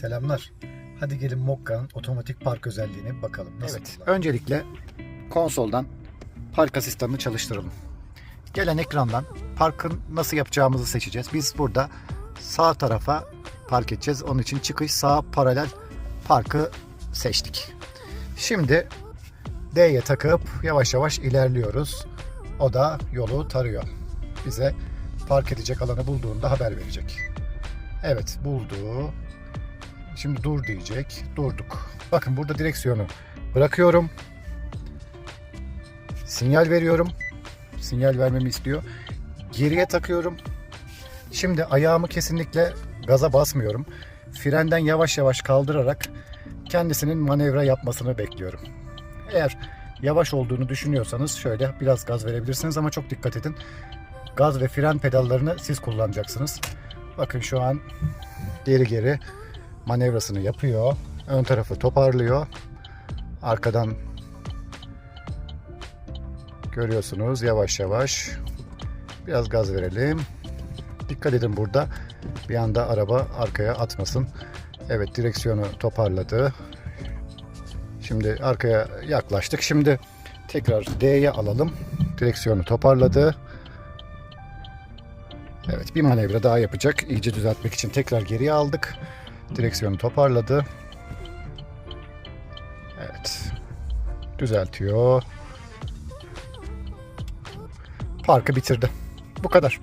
Selamlar. Hadi gelin Mokka'nın otomatik park özelliğine bakalım. Nasıl Evet. kullanılır? Öncelikle konsoldan park asistanını çalıştıralım. Gelen ekrandan parkın nasıl yapacağımızı seçeceğiz. Biz burada sağ tarafa park edeceğiz. Onun için çıkış sağ paralel parkı seçtik. Şimdi D'ye takıp yavaş yavaş ilerliyoruz. O da yolu tarıyor. Bize park edecek alanı bulduğunda haber verecek. Evet buldu. Şimdi dur diyecek. Durduk. Bakın burada direksiyonu bırakıyorum. Sinyal veriyorum. Sinyal vermemi istiyor. Geriye takıyorum. Şimdi ayağımı kesinlikle gaza basmıyorum. Frenden yavaş yavaş kaldırarak kendisinin manevra yapmasını bekliyorum. Eğer yavaş olduğunu düşünüyorsanız şöyle biraz gaz verebilirsiniz ama çok dikkat edin. Gaz ve fren pedallarını siz kullanacaksınız. Bakın şu an geri geri manevrasını yapıyor. Ön tarafı toparlıyor. Arkadan görüyorsunuz yavaş yavaş. Biraz gaz verelim. Dikkat edin burada. Bir anda araba arkaya atmasın. Evet direksiyonu toparladı. Şimdi arkaya yaklaştık. Şimdi tekrar D'ye alalım. Direksiyonu toparladı. Evet bir manevra daha yapacak. İyice düzeltmek için tekrar geriye aldık. Direksiyonu toparladı. Evet. Düzeltiyor. Parkı bitirdi. Bu kadar.